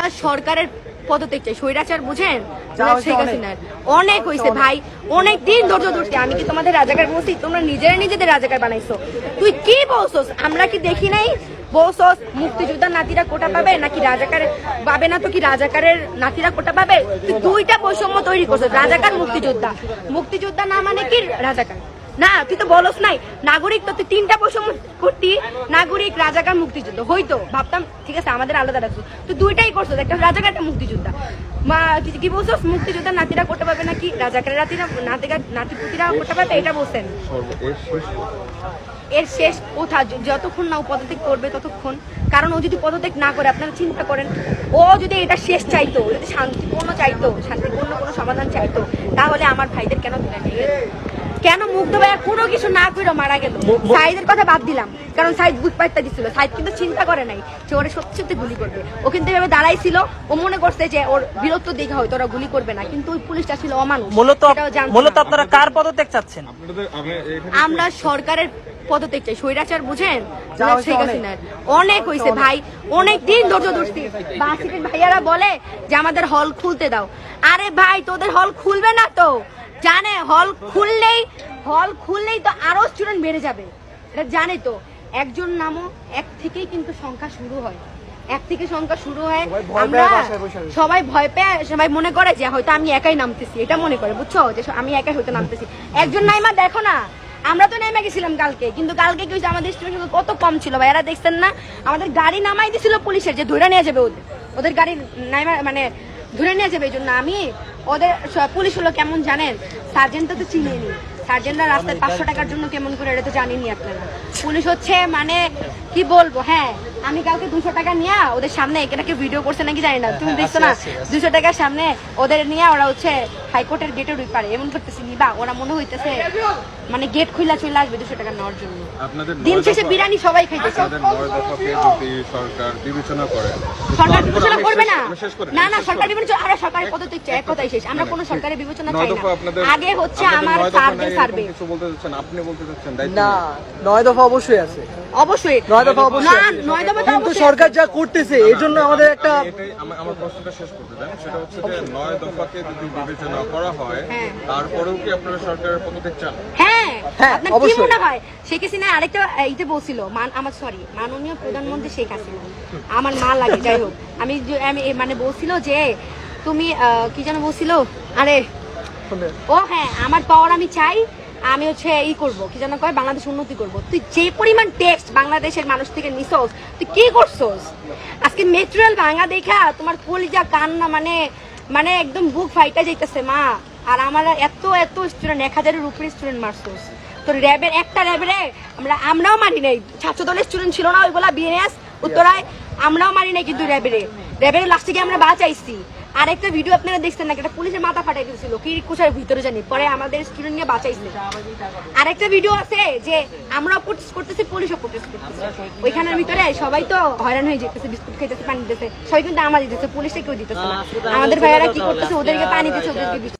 আমরা সরকারের পদত্যাগ চাই। স্বৈরাচার বুঝেন? শেখ অনেক। হাসিনার। অনেক হয়েছে ভাই অনেক দিন ধৈর্য ধরছি। আমি কি তোমাদের রাজাকার বলছি? তোমরা নিজেরা নিজেদের রাজাকার বানাইছো। তুই কি বলছস? আমরা কি দেখি নাই? বলছস মুক্তিযোদ্ধার নাতিরা কোটা পাবে নাকি রাজাকার পাবে না তো কি রাজাকারের নাতিরা কোটা পাবে? তুই দুইটা বৈষম্য তৈরি করছিস রাজাকার মুক্তিযোদ্ধা। মুক্তিযোদ্ধা না মানে কি রাজাকার? না, তুই তো বলস নাই। নাগরিক তো, তুই তিনটা বৈষম্য করতি, নাগরিক, রাজাকার, মুক্তিযুদ্ধ। হইতো ভাবতাম, ঠিক আছে, আমাদের আলাদা রাখছো তুই দুইটাই করছ একটা রাজাকার, একটা মুক্তিযোদ্ধা। মা কি- বলছো মুক্তিযোদ্ধার নাতিরা করতে পারবে নাকি? রাজাকারের নাতিরা নাতিরা নাতিপুতিরা করতে পারবে, এটা বলছেন। এর শেষ কোথা, যতক্ষণ না ও পদত্যাগ করবে, ততক্ষণ। কারণ ও যদি পদত্যাগ না করে, আপনারা চিন্তা করেন, ও যদি এটা শেষ চাইতো, যদি শান্তিপূর্ণ চাইতো, শান্তিপূর্ণ কোনো সমাধান চাইতো, তাহলে আমার ভাইদের কেন গেল? কেন মুগ্ধ ভাইয়া কোনো কিছু না করে মারা গেল। সাইদের কথা বাদ দিলাম কারণ সাইদ বুক পাইতে দিছিল। সাইদ কিন্তু চিন্তা করে নাই যে ওরা সত্যি সত্যি গুলি করবে। ও কিন্তু এভাবে দাঁড়াইছিল ও মনে করছে যে ওর বীরত্ব দেখা হয়তো ওরা গুলি করবে না কিন্তু ওই পুলিশটা ছিল অমানুষ। মূলত মূলত আপনারা কার পদত্যাগ চাচ্ছেন? আমরা সরকারের পদত্যাগ চাই। স্বৈরাচার বুঝেন? শেখ অনেক। হাসিনার। অনেক হয়েছে ভাই অনেক দিন ধৈর্য ধরছি। বাসিকের ভাইয়ারা বলে যে আমাদের হল খুলতে দাও। আরে ভাই তোদের হল খুলবে না তো? জানে হল খুললেই হল খুললেই তো আরও স্টুডেন্ট বেড়ে যাবে। এটা জানে তো। একজন নামও এক থেকেই কিন্তু সংখ্যা শুরু হয়। এক থেকে সংখ্যা শুরু হয়। আমরা। সবাই ভয় পেয়ে সবাই মনে করে যে হয়তো আমি একাই নামতেছি। এটা মনে করে বুঝছ? যে আমি একাই হয়তো নামতেছি। একজন নাইমা দেখো না আমরা তো নেমে গেছিলাম কালকে। কিন্তু কালকে কি আমাদের স্টুডেন্ট কত কম ছিল? ভাই এরা দেখছেন না? আমাদের গাড়ি নামাই দিছিল পুলিশের যে ধরে নিয়ে যাবে ওদের। ওদের গাড়ি নাইমা মানে ধরে নিয়ে যাবে। এই জন্য আমি ওদের পুলিশ হলো কেমন জানেন? সার্জেন্ট তো চিনি নি। সার্জেন্টরা রাস্তায় পাঁচশো টাকার জন্য কেমন করে এটা তো জানিনি আপনারা। পুলিশ হচ্ছে মানে কি বলব হ্যাঁ আমি কাউকে দুশো টাকা নিয়ে ওদের সামনে এখানে ভিডিও করছে নাকি জানি না। তুমি দেখছ না? দুশো টাকার সামনে ওদের নিয়ে ওরা হচ্ছে হাইকোর্টের গেটের ওই পারে এমন করতেছে নিবা ওরা মনে হইতেছে মানে গেট খুলে চলে আসবে দুশো টাকা নেওয়ার জন্য। আপনাদের দিন শেষে বিরিয়ানি সবাই খাইতেছে। আপনাদের নয় দফাকে যদি সরকার বিবেচনা করে। সরকার বিবেচনা করবে না। না না সরকার বিবেচনা আরে সরকারের পদত্যাগ চাই এক কথাই শেষ। আমরা কোনো সরকারের বিবেচনা চাই না। আগে হচ্ছে আমার সার্ভে সার্ভে। কিছু বলতে চাচ্ছেন? আপনি বলতে চাচ্ছেন না নয়। দফা অবশ্যই আছে। অবশ্যই। নয় দফা অবশ্যই নয় দফা কিন্তু সরকার যা করতেছে এই জন্য আমাদের একটা আমার আমার প্রশ্নটা শেষ করতে দেন সেটা হচ্ছে যে নয় দফাকে যদি বিবেচনা করা হ্যাঁ। তারপরেও কি আপনারা সরকারের পদত্যাগ চান? হ্যাঁ হ্যাঁ, আপনার কি মনে হয়? শেখ হাসিনা আরেকটা এইটা বলছিল মান আমার সরি মাননীয় প্রধানমন্ত্রী শেখ হাসিনা। আমার মা লাগে যাই হোক। আমি যে- আমি এ মানে বলছিল যে তুমি কি যেন বলছিল? আরে ও হ্যাঁ আমার পাওয়ার আমি চাই আমি হচ্ছে ই করব কি যেন কয় বাংলাদেশ উন্নতি করব। তুই যে পরিমাণ টেক্সট বাংলাদেশের মানুষ থেকে নিছস তুই কি করছস? আজকে মেটেরিয়াল ভাঙা দেখা তোমার কলিজা কান্না মানে মানে একদম বুক ফাইটা যাইতেছে মা। আর আমার এত এত স্টুডেন্ট এক হাজারের উপরে স্টুডেন্ট মারছস তোর র্যাবের একটা র্যাবের আমরা আমরাও মারি নাই। ছাত্র দলের স্টুডেন্ট ছিল না ওইগুলা বিএনএস উত্তরায় আমরাও মারি নাই কিন্তু র্যাবের। র্যাবের লাস্টে গিয়ে আমরা বাঁচাইছি। আরেকটা ভিডিও আপনারা দেখছেন না একটা পুলিশের মাথা ফাটাই দিয়েছিল। কি কুচার ভিতরে জানি। পরে আমাদের স্টুডেন্ট নিয়ে বাঁচাইছে। আরেকটা ভিডিও আছে যে আমরা প্রোটেস্ট করতেছি পুলিশও প্রোটেস্ট করতেছে। ওইখানের ভিতরে সবাই তো হয়রান হয়ে যেতেছে বিস্কুট খাইতেছে পানি দিতেছে। সবাই কিন্তু আমার দিতেছে পুলিশে কেউ দিতেছে না। আমাদের ভাইয়ারা কি করতেছে? ওদেরকে পানি দিতেছে ওদেরকে